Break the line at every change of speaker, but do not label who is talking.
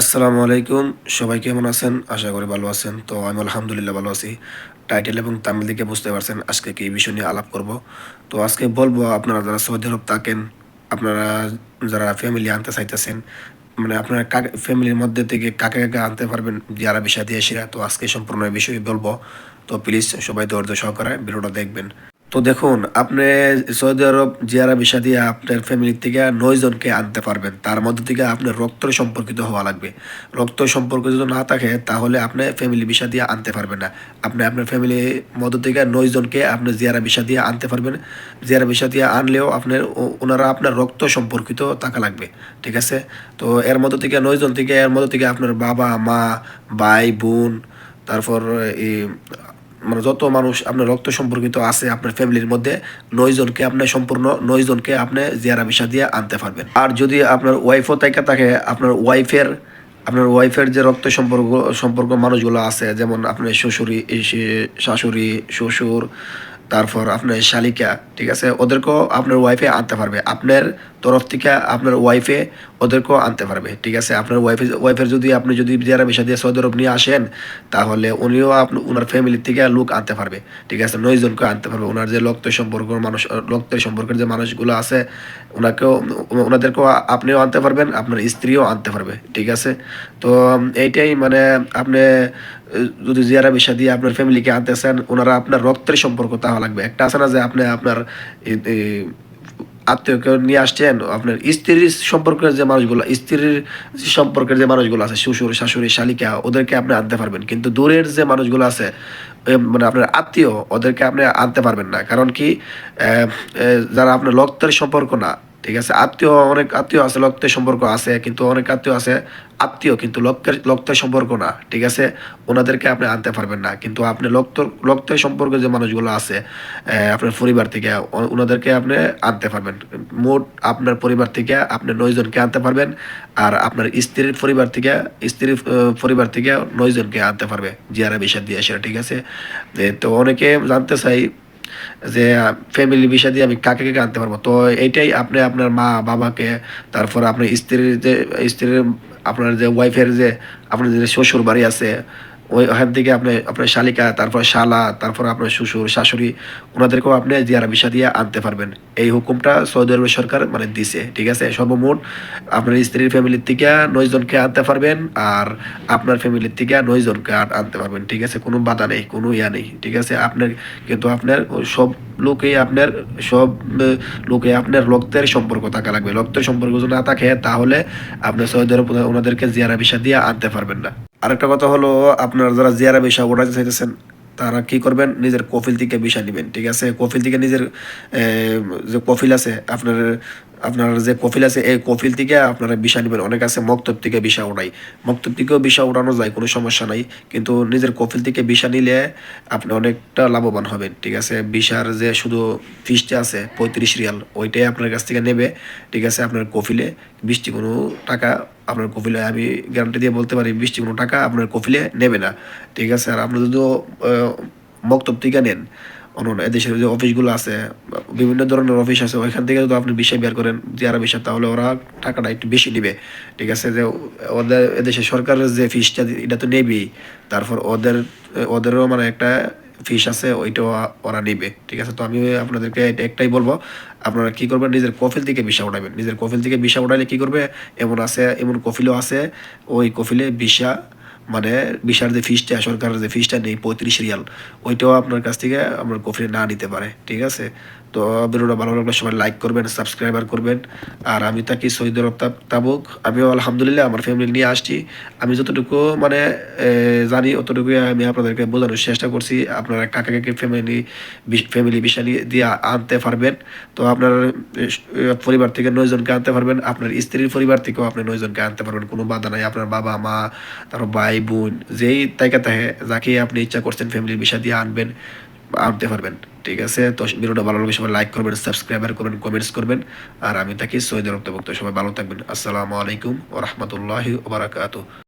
আসসালামু আলাইকুম। সবাই কেমন আছেন? আশা করি ভালো আছেন। তো আমি আলহামদুলিল্লাহ ভালো আছি। টাইটেল এবং তামিল দিকে বুঝতে পারছেন আজকে কি বিষয় নিয়ে আলাপ করব। তো আজকে বলব, আপনারা যারা সৌদি আরব থাকেন, আপনারা যারা ফ্যামিলি আনতে চাইতেছেন মানে আপনার কাকে ফ্যামিলির মধ্যে থেকে কাকে কাকে আনতে পারবেন, যারা বিষয় দিয়ে সেরা তো আজকে সম্পূর্ণ বিষয়ে বলব। তো প্লিজ সবাই ধৈর্য সহকারে ভিডিওটা দেখবেন। তো দেখুন, আপনি সৌদি আরব জিয়ারা ভিসা দিয়ে আপনার ফ্যামিলি থেকে নয় জনকে আনতে পারবেন। তার মধ্যে থেকে আপনার রক্ত সম্পর্কিত হওয়া লাগবে। রক্ত সম্পর্ক যদি না থাকে, তাহলে আপনি ফ্যামিলি ভিসা দিয়ে আনতে পারবেন না। আপনি আপনার ফ্যামিলির মধ্য থেকে নয় জনকে আপনি জিয়ারা ভিসা দিয়ে আনতে পারবেন। জিয়ারা ভিসা দিয়ে আনলেও আপনার ওনারা আপনার রক্ত সম্পর্কিত থাকা লাগবে। ঠিক আছে? তো এর মধ্য থেকে নয় জন থেকে, এর মধ্য থেকে আপনার বাবা, মা, ভাই, বোন, তারপর এই মানে যত মানুষ আপনার রক্ত সম্পর্কিত আছে আপনার ফ্যামিলির মধ্যে নয় জনকে আপনি সম্পূর্ণ নয় জনকে আপনি জিয়ারা ভিসা দিয়ে আনতে পারবেন। আর যদি আপনার ওয়াইফও তাইকা থাকে, আপনার ওয়াইফের আপনার ওয়াইফের যে রক্ত সম্পর্ক সম্পর্ক মানুষগুলো আছে, যেমন আপনার শ্বশুরি শাশুড়ি, শ্বশুর তারপর আপনার শালিকা, ঠিক আছে? ওদেরকেও আপনার ওয়াইফে আনতে পারবে। আপনার তরফ থেকে আপনার ওয়াইফে ওদেরকেও আনতে পারবে, ঠিক আছে? আপনার ওয়াইফে ওয়াইফের যদি আপনি যদি যারা বিষয় দিয়ে সৌদি আরব নিয়ে আসেন, তাহলে উনিও আপনি ওনার ফ্যামিলির থেকে লোক আনতে পারবে, ঠিক আছে? নয় জনকে আনতে পারবে। ওনার যে রক্ত সম্পর্ক মানুষ রক্তের সম্পর্কের যে মানুষগুলো আছে ওনাকেও ওনাদেরকেও আপনিও আনতে পারবেন, আপনার স্ত্রীও আনতে পারবে, ঠিক আছে? তো এইটাই মানে আপনি যদি জিয়ারা বিষা দিয়ে আপনার ফ্যামিলিকে আনতেছেন, ওনারা আপনার রক্তের সম্পর্ক তাহা লাগবে। একটা আছে না যে আপনি আপনার আত্মীয়কে নিয়ে আসছেন, আপনার স্ত্রীর সম্পর্কের যে মানুষগুলো, স্ত্রীর সম্পর্কের যে মানুষগুলো আছে, শ্বশুর, শাশুড়ি, শালিকা, ওদেরকে আপনি আনতে পারবেন। কিন্তু দূরের যে মানুষগুলো আছে মানে আপনার আত্মীয়, ওদেরকে আপনি আনতে পারবেন না। কারণ কি যারা আপনার রক্তের সম্পর্ক না ঠিক আছে? আত্মীয় অনেক আত্মীয় আছে রক্তের সম্পর্ক আছে, কিন্তু অনেক আত্মীয় আছে, আত্মীয় কিন্তু রক্তের রক্তের সম্পর্ক না, ঠিক আছে? ওনাদেরকে আপনি আনতে পারবেন না, কিন্তু আপনি রক্ত রক্তের সম্পর্কে যে মানুষগুলো আছে আপনার পরিবার থেকে ওনাদেরকে আপনি আনতে পারবেন। মোট আপনার পরিবার থেকে আপনি নয় জনকে আনতে পারবেন, আর আপনার স্ত্রীর পরিবার থেকে, স্ত্রীর পরিবার থেকে নয় জনকে আনতে পারবে, জিয়ারা বিষয় দিয়ে সেটা ঠিক আছে? তো অনেকে জানতে চাই যে ফ্যামিলি বিষয় দিয়ে আমি কাকে কাকে আনতে পারব? তো এইটাই আপনি আপনার মা, বাবাকে, তারপর আপনার স্ত্রীর যে, স্ত্রীর আপনার যে ওয়াইফের যে, আপনার যে শ্বশুর বাড়ি আছে ওই ওখান থেকে আপনি, আপনার শালিকা, তারপর শালা, তারপর আপনার শ্বশুর, শাশুড়ি, ওনাদেরকেও আপনি জিয়ারা ভিসা দিয়ে আনতে পারবেন। এই হুকুমটা সৌদি আরব সরকার মানে দিছে, ঠিক আছে? সর্বমোট আপনার স্ত্রীর ফ্যামিলির থেকে নয় জনকে আনতে পারবেন আর আপনার ফ্যামিলির থেকে নয় জনকে আনতে পারবেন, ঠিক আছে? কোনো বাধা নেই, কোনো ইয়া নেই, ঠিক আছে? আপনার কিন্তু আপনার সব লোকেই আপনার, সব লোকে আপনার রক্তের সম্পর্ক থাকা লাগবে। রক্তের সম্পর্ক যদি না থাকে তাহলে আপনি সৌদি আরব ওনাদেরকে জিয়ারা ভিসা দিয়ে আনতে পারবেন না। আরেকটা কথা হলো, আপনার যারা জিয়ারা বিষয় ওঠাতে চাইতেছেন, তারা কি করবেন? নিজের কফিল থেকে বিষা নেবেন, ঠিক আছে? কফিল থেকে নিজের যে কফিল আছে, আপনার আপনার যে কফিল আছে, এই কফিল থেকে আপনারা বিষা নেবেন। অনেক আছে মক্তব থেকে বিষা ওঠাই মক্তব থেকেও বিষা ওঠানো যায়, কোনো সমস্যা নাই। কিন্তু নিজের কফিল থেকে বিষা নিলে আপনি অনেকটা লাভবান হবেন, ঠিক আছে? বিষার যে শুধু ফিসটা আছে, পঁয়ত্রিশ রিয়াল, ওইটাই আপনার কাছ থেকে নেবে, ঠিক আছে? আপনার কফিলে বৃষ্টি কোনো টাকা আপনার কফিলে আমি গ্যারান্টি দিয়ে বলতে পারি বৃষ্টি কোনো টাকা আপনার কফিলে নেবে না। ঠিক আছে? আর আপনি যদি আহ, মক্তব থেকে নেন অন্য এদেশের যে অফিসগুলো আছে বিভিন্ন ধরনের অফিস আছে ওইখান থেকে যদি আপনি বিষয় বের করেন জিয়ারা বিষয় তাহলে ওরা টাকাটা একটু বেশি নেবে। ঠিক আছে? যে ওদের এদেশের সরকারের যে ফিসটা এটা তো নেবেই। তারপর ওদের ওদেরও মানে একটা ফিস আছে, ওইটাও ওরা নেবে, ঠিক আছে? তো আমি আপনাদেরকে একটাই বলব, আপনারা কী করবেন নিজের কফিল থেকে বিষা উঠাবেন নিজের কফিল থেকে বিষা উঠাইলে কী করবে, এমন আছে, এমন কফিলও আছে, ওই কফিলে বিষা মানে বিশার যে ফিসটা সরকারের যে ফিসটা নেই, পঁয়ত্রিশ রিয়াল, ওইটাও আপনার কাছ থেকে আপনার কফিলে না নিতে পারে, ঠিক আছে? তো ভিডিওটা ভালো লাগলে সবাই লাইক করবেন সাবস্ক্রাইবার করবেন। আর আমি থাকি সৈয়দ আরব তাব- তাবুক। আমিও আলহামদুলিল্লাহ আমার ফ্যামিলি নিয়ে আসছি। আমি যতটুকু মানে জানি, অতটুকুই আমি আপনাদেরকে বোঝানোর চেষ্টা করছি। আপনারা কাকা কাকি ফ্যামিলি ফ্যামিলি বিষয় দিয়ে আনতে পারবেন। তো আপনার পরিবার থেকে নয়জনকে আনতে পারবেন। আপনার স্ত্রীর পরিবার থেকেও আপনি নয়জনকে আনতে পারবেন। কোনো বাধা নাই। আপনার বাবা, মা, তারপর ভাই বোন, যেই তাইকা তাহে যাকে আপনি ইচ্ছা করছেন ফ্যামিলির বিষয় দিয়ে আনবেন, আনতে পারবেন, ঠিক আছে? তো ভিডিওটা ভালো লাগলে সবাই লাইক করবেন সাবস্ক্রাইবার করবেন কমেন্টস করবেন। আর আমি থাকি সৈয়দ রক্তভুক্ত সবাই ভালো থাকবেন। আসসালামু আলাইকুম ও রহমতুল্লাহি ওবরাকাতু